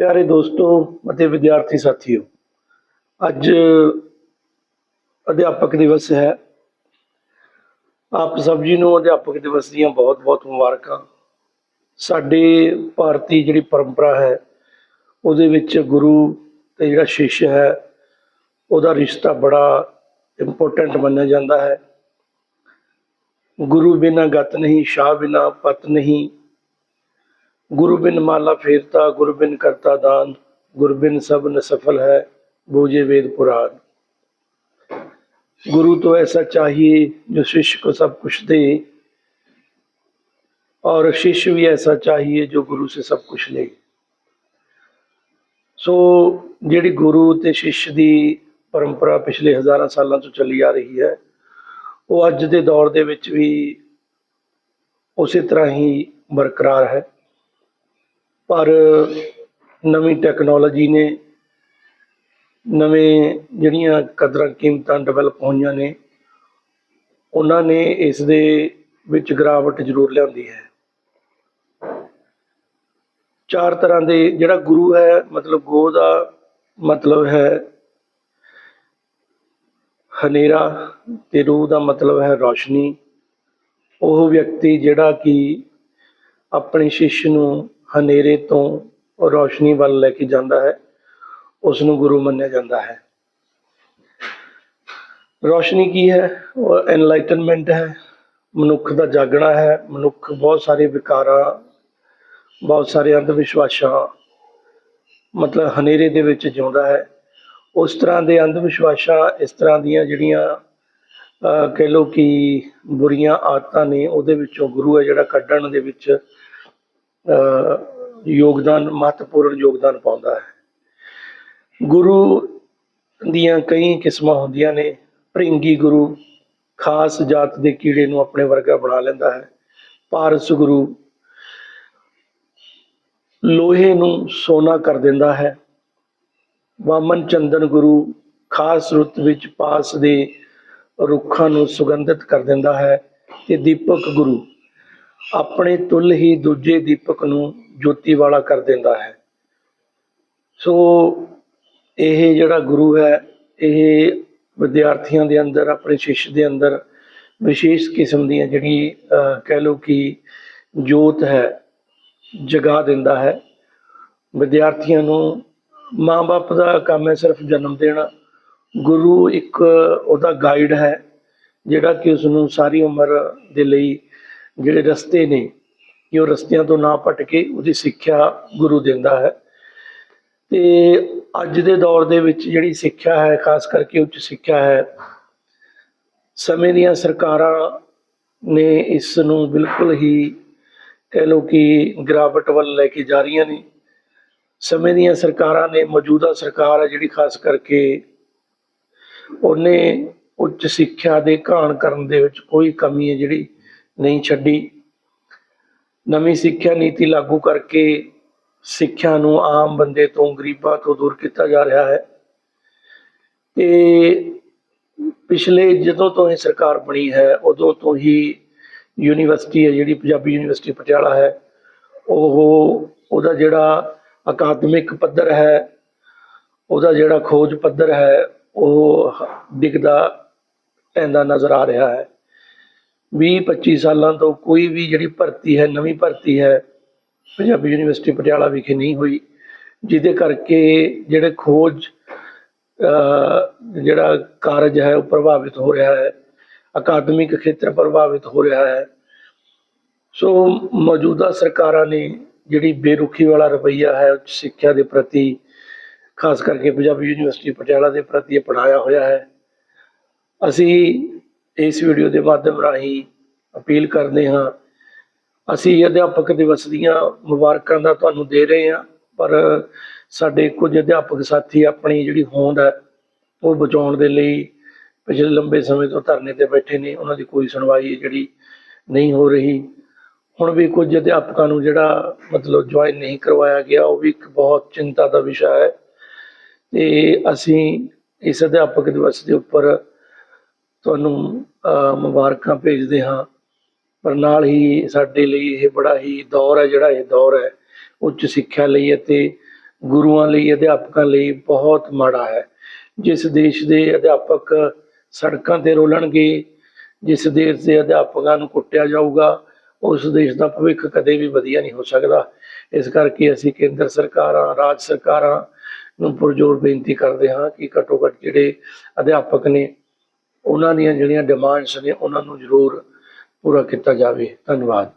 ਪਿਆਰੇ ਦੋਸਤੋ ਅਤੇ ਵਿਦਿਆਰਥੀ ਸਾਥੀਓ, ਅੱਜ ਅਧਿਆਪਕ ਦਿਵਸ ਹੈ। ਆਪ ਸਭ ਜੀ ਨੂੰ ਅਧਿਆਪਕ ਦਿਵਸ ਦੀਆਂ ਬਹੁਤ-ਬਹੁਤ ਮੁਬਾਰਕਾਂ। ਸਾਡੇ ਭਾਰਤੀ ਜਿਹੜੀ ਪਰੰਪਰਾ ਹੈ, ਉਹਦੇ ਵਿੱਚ ਗੁਰੂ ਤੇ ਜਿਹੜਾ ਸ਼ਿਸ਼ ਹੈ, ਉਹਦਾ ਰਿਸ਼ਤਾ ਬੜਾ ਇੰਪੋਰਟੈਂਟ ਮੰਨਿਆ ਜਾਂਦਾ ਹੈ। ਗੁਰੂ ਬਿਨਾਂ ਗਤ ਨਹੀਂ, ਸ਼ਾਹ ਬਿਨਾਂ ਪਤ ਨਹੀਂ ਗੁਰੂ ਬਿਨ ਮਾਲਾ ਫੇਰਤਾ ਗੁਰੂ ਬਿਨ ਕਰਤਾ ਦਾਨ ਗੁਰੂ ਬਿਨ ਸਭ ਸਫਲ ਹੈ ਬੂਝੇ वेद पुराण गुरु तो ऐसा चाहिए जो शिष्य को सब कुछ दे और शिष्य भी ऐसा चाहिए जो गुरु से सब कुछ ले ਸੋ ਜਿਹੜੀ ਗੁਰੂ ਤੇ ਸ਼ਿਸ਼ ਦੀ ਪਰੰਪਰਾ ਪਿਛਲੇ ਹਜ਼ਾਰਾਂ ਸਾਲਾਂ ਤੋਂ ਚੱਲੀ ਆ ਰਹੀ ਹੈ ਉਹ ਅੱਜ ਦੇ ਦੌਰ ਦੇ ਵਿੱਚ ਵੀ ਉਸੇ ਤਰ੍ਹਾਂ ਹੀ ਬਰਕਰਾਰ ਹੈ ਪਰ ਨਵੀਂ ਟੈਕਨੋਲੋਜੀ ਨੇ, ਨਵੇਂ ਜਿਹੜੀਆਂ ਕਦਰਾਂ ਕੀਮਤਾਂ ਡਿਵੈਲਪ ਹੋਈਆਂ ਨੇ, ਉਹਨਾਂ ਨੇ ਇਸ ਦੇ ਵਿੱਚ ਗਿਰਾਵਟ ਜ਼ਰੂਰ ਲਿਆਂਦੀ ਹੈ। ਚਾਰ ਤਰ੍ਹਾਂ ਦੇ ਜਿਹੜਾ ਗੁਰੂ ਹੈ, ਮਤਲਬ ਗੋ ਦਾ ਮਤਲਬ ਹੈ ਹਨੇਰਾ ਤੇ ਰੂਹ ਦਾ ਮਤਲਬ ਹੈ ਰੋਸ਼ਨੀ। ਉਹ ਵਿਅਕਤੀ ਜਿਹੜਾ ਕਿ ਆਪਣੇ ਸ਼ਿਸ਼ ਨੂੰ ਹਨੇਰੇ ਤੋਂ ਰੋਸ਼ਨੀ ਵੱਲ ਲੈ ਕੇ ਜਾਂਦਾ ਹੈ ਉਸ ਨੂੰ ਗੁਰੂ ਮੰਨਿਆ ਜਾਂਦਾ ਹੈ। ਰੋਸ਼ਨੀ ਕੀ ਹੈ? ਉਹ ਐਨਲਾਈਟਨਮੈਂਟ ਹੈ, ਮਨੁੱਖ ਦਾ ਜਾਗਣਾ ਹੈ, ਮਨੁੱਖ ਬਹੁਤ ਸਾਰੇ ਵਿਕਾਰਾਂ, ਬਹੁਤ ਸਾਰੇ ਅੰਧ ਵਿਸ਼ਵਾਸਾਂ, ਮਤਲਬ ਹਨੇਰੇ ਦੇ ਵਿੱਚ ਜਿਉਂਦਾ ਹੈ। ਉਸ ਤਰ੍ਹਾਂ ਦੇ ਅੰਧ ਵਿਸ਼ਵਾਸਾਂ ਇਸ ਤਰ੍ਹਾਂ ਦੀਆਂ ਜਿਹੜੀਆਂ, ਅਹ ਕਹਿ ਲਓ ਕਿ ਬੁਰੀਆਂ ਆਦਤਾਂ ਨੇ, ਉਹਦੇ ਵਿੱਚੋਂ ਗੁਰੂ ਹੈ ਜਿਹੜਾ ਕੱਢਣ ਦੇ ਵਿੱਚ ਯੋਗਦਾਨ, ਮਹੱਤਵਪੂਰਨ ਯੋਗਦਾਨ ਪਾਉਂਦਾ ਹੈ। ਗੁਰੂ ਦੀਆਂ ਕਈ ਕਿਸਮਾਂ ਹੁੰਦੀਆਂ ਨੇ। ਭ੍ਰਿੰਗੀ ਗੁਰੂ ਖਾਸ ਜਾਤ ਦੇ ਕੀੜੇ ਨੂੰ ਆਪਣੇ ਵਰਗਾ ਬਣਾ ਲੈਂਦਾ ਹੈ। ਪਾਰਸ ਗੁਰੂ ਲੋਹੇ ਨੂੰ ਸੋਨਾ ਕਰ ਦਿੰਦਾ ਹੈ। ਵਾਮਨ ਚੰਦਨ ਗੁਰੂ ਖਾਸ ਰੁੱਤ ਵਿੱਚ ਪਾਸ ਦੇ ਰੁੱਖਾਂ ਨੂੰ ਸੁਗੰਧਿਤ ਕਰ ਦਿੰਦਾ ਹੈ। ਤੇ ਦੀਪਕ ਗੁਰੂ ਆਪਣੇ ਤੁਲ ਹੀ ਦੂਜੇ ਦੀਪਕ ਨੂੰ ਜੋਤੀ ਵਾਲਾ ਕਰ ਦਿੰਦਾ ਹੈ। ਸੋ ਇਹ ਜਿਹੜਾ ਗੁਰੂ ਹੈ, ਇਹ ਵਿਦਿਆਰਥੀਆਂ ਦੇ ਅੰਦਰ, ਆਪਣੇ ਸ਼ਿਸ਼ ਦੇ ਅੰਦਰ ਵਿਸ਼ੇਸ਼ ਕਿਸਮ ਦੀਆਂ ਜਿਹੜੀ ਕਹਿ ਲਓ ਕਿ ਜੋਤ ਹੈ, ਜਗਾ ਦਿੰਦਾ ਹੈ। ਵਿਦਿਆਰਥੀਆਂ ਨੂੰ ਮਾਂ-ਬਾਪ ਦਾ ਕੰਮ ਹੈ ਸਿਰਫ ਜਨਮ ਦੇਣਾ। ਗੁਰੂ ਇੱਕ ਉਹਦਾ ਗਾਈਡ ਹੈ, ਜਿਹੜਾ ਕਿ ਉਸ ਨੂੰ ਸਾਰੀ ਉਮਰ ਦੇ ਲਈ ਜਿਹੜੇ ਰਸਤੇ ਨੇ, ਕਿ ਉਹ ਰਸਤਿਆਂ ਤੋਂ ਨਾ ਭਟਕੇ ਉਹਦੀ ਸਿੱਖਿਆ ਗੁਰੂ ਦਿੰਦਾ ਹੈ। ਤੇ ਅੱਜ ਦੇ ਦੌਰ ਦੇ ਵਿੱਚ ਜਿਹੜੀ ਸਿੱਖਿਆ ਹੈ, ਖਾਸ ਕਰਕੇ ਉੱਚ ਸਿੱਖਿਆ ਹੈ, ਸਮੇਂ ਦੀਆਂ ਸਰਕਾਰਾਂ ਨੇ ਇਸ ਨੂੰ ਬਿਲਕੁਲ ਹੀ ਕਹਿ ਲਓ ਕਿ ਗਿਰਾਵਟ ਵੱਲ ਲੈ ਕੇ ਜਾ ਰਹੀਆਂ ਨੇ। ਸਮੇਂ ਦੀਆਂ ਸਰਕਾਰਾਂ ਨੇ ਮੌਜੂਦਾ ਸਰਕਾਰ ਹੈ ਜਿਹੜੀ ਖਾਸ ਕਰਕੇ ਉਹਨੇ ਉੱਚ ਸਿੱਖਿਆ ਦੇ ਘਾਣ ਕਰਨ ਦੇ ਵਿੱਚ ਕੋਈ ਕਮੀ ਹੈ ਜਿਹੜੀ ਨਹੀਂ ਛੱਡੀ। ਨਵੀਂ ਸਿੱਖਿਆ ਨੀਤੀ ਲਾਗੂ ਕਰਕੇ ਸਿੱਖਿਆ ਨੂੰ ਆਮ ਬੰਦੇ ਤੋਂ, ਗਰੀਬਾਂ ਤੋਂ ਦੂਰ ਕੀਤਾ ਜਾ ਰਿਹਾ ਹੈ। ਤੇ ਪਿਛਲੇ ਜਦੋਂ ਤੋਂ ਇਹ ਸਰਕਾਰ ਬਣੀ ਹੈ, ਉਦੋਂ ਤੋਂ ਹੀ ਯੂਨੀਵਰਸਿਟੀ ਹੈ, ਜਿਹੜੀ ਪੰਜਾਬੀ ਯੂਨੀਵਰਸਿਟੀ ਪਟਿਆਲਾ ਹੈ, ਉਹ ਉਹਦਾ ਜਿਹੜਾ ਅਕਾਦਮਿਕ ਪੱਧਰ ਹੈ, ਉਹਦਾ ਜਿਹੜਾ ਖੋਜ ਪੱਧਰ ਹੈ, ਉਹ ਡਿੱਗਦਾ ਪੈਂਦਾ ਨਜ਼ਰ ਆ ਰਿਹਾ ਹੈ। 20 25 ਸਾਲਾਂ ਤੋਂ ਕੋਈ ਵੀ ਜਿਹੜੀ ਭਰਤੀ ਹੈ, ਨਵੀਂ ਭਰਤੀ ਹੈ, ਪੰਜਾਬੀ ਯੂਨੀਵਰਸਿਟੀ ਪਟਿਆਲਾ ਵਿਖੇ ਨਹੀਂ ਹੋਈ, ਜਿਹਦੇ ਕਰਕੇ ਜਿਹੜੇ ਖੋਜ ਜਿਹੜਾ ਕਾਰਜ ਹੈ, ਉਹ ਪ੍ਰਭਾਵਿਤ ਹੋ ਰਿਹਾ ਹੈ, ਅਕਾਦਮਿਕ ਖੇਤਰ ਪ੍ਰਭਾਵਿਤ ਹੋ ਰਿਹਾ ਹੈ। ਸੋ ਮੌਜੂਦਾ ਸਰਕਾਰਾਂ ਨੇ ਜਿਹੜੀ ਬੇਰੁਖੀ ਵਾਲਾ ਰਵੱਈਆ ਹੈ, ਉੱਚ ਸਿੱਖਿਆ ਦੇ ਪ੍ਰਤੀ, ਖਾਸ ਕਰਕੇ ਪੰਜਾਬੀ ਯੂਨੀਵਰਸਿਟੀ ਪਟਿਆਲਾ ਦੇ ਪ੍ਰਤੀ ਅਪਣਾਇਆ ਹੋਇਆ ਹੈ। ਅਸੀਂ ਇਸ ਵੀਡੀਓ ਦੇ ਮਾਧਿਅਮ ਰਾਹੀਂ ਅਪੀਲ ਕਰਦੇ ਹਾਂ। ਅਸੀਂ ਅਧਿਆਪਕ ਦਿਵਸ ਦੀਆਂ ਮੁਬਾਰਕਾਂ ਦਾ ਤੁਹਾਨੂੰ ਦੇ ਰਹੇ ਹਾਂ, ਪਰ ਸਾਡੇ ਕੁਝ ਅਧਿਆਪਕ ਸਾਥੀ ਆਪਣੀ ਜਿਹੜੀ ਹੋਂਦ ਹੈ, ਉਹ ਬਚਾਉਣ ਦੇ ਲਈ ਪਿਛਲੇ ਲੰਬੇ ਸਮੇਂ ਤੋਂ ਧਰਨੇ ਤੇ ਬੈਠੇ ਨੇ। ਉਹਨਾਂ ਦੀ ਕੋਈ ਸੁਣਵਾਈ ਜਿਹੜੀ ਨਹੀਂ ਹੋ ਰਹੀ। ਹੁਣ ਵੀ ਕੁਝ ਅਧਿਆਪਕਾਂ ਨੂੰ ਜਿਹੜਾ ਮਤਲਬ ਜੁਆਇਨ ਨਹੀਂ ਕਰਵਾਇਆ ਗਿਆ, ਉਹ ਵੀ ਇੱਕ ਬਹੁਤ ਚਿੰਤਾ ਦਾ ਵਿਸ਼ਾ ਹੈ। ਤੇ ਅਸੀਂ ਇਸ ਅਧਿਆਪਕ ਦਿਵਸ ਦੇ ਉੱਪਰ ਤੁਹਾਨੂੰ ਮੁਬਾਰਕਾਂ ਭੇਜਦੇ ਹਾਂ। ਪਰ ਨਾਲ ਹੀ ਸਾਡੇ ਲਈ ਇਹ ਬੜਾ ਹੀ ਦੌਰ ਹੈ, ਜਿਹੜਾ ਇਹ ਦੌਰ ਹੈ, ਉੱਚ ਸਿੱਖਿਆ ਲਈ ਅਤੇ ਗੁਰੂਆਂ ਲਈ, ਅਧਿਆਪਕਾਂ ਲਈ ਬਹੁਤ ਮਾੜਾ ਹੈ। ਜਿਸ ਦੇਸ਼ ਦੇ ਅਧਿਆਪਕ ਸੜਕਾਂ ਤੇ ਰੋਲਣਗੇ, ਜਿਸ ਦੇਸ਼ ਦੇ ਅਧਿਆਪਕਾਂ ਨੂੰ ਕੁੱਟਿਆ ਜਾਊਗਾ, ਉਸ ਦੇਸ਼ ਦਾ ਭਵਿੱਖ ਕਦੇ ਵੀ ਵਧੀਆ ਨਹੀਂ ਹੋ ਸਕਦਾ। ਇਸ ਕਰਕੇ ਅਸੀਂ ਕੇਂਦਰ ਸਰਕਾਰਾਂ, ਰਾਜ ਸਰਕਾਰਾਂ ਨੂੰ ਪੁਰਜੋਰ ਬੇਨਤੀ ਕਰਦੇ ਹਾਂ ਕਿ ਘੱਟੋ ਘੱਟ ਜਿਹੜੇ ਅਧਿਆਪਕ ਨੇ ਉਹਨਾਂ ਦੀਆਂ ਜਿਹੜੀਆਂ ਡਿਮਾਂਡਸ ਨੇ ਉਹਨਾਂ ਨੂੰ ਜ਼ਰੂਰ ਪੂਰਾ ਕੀਤਾ ਜਾਵੇ। ਧੰਨਵਾਦ।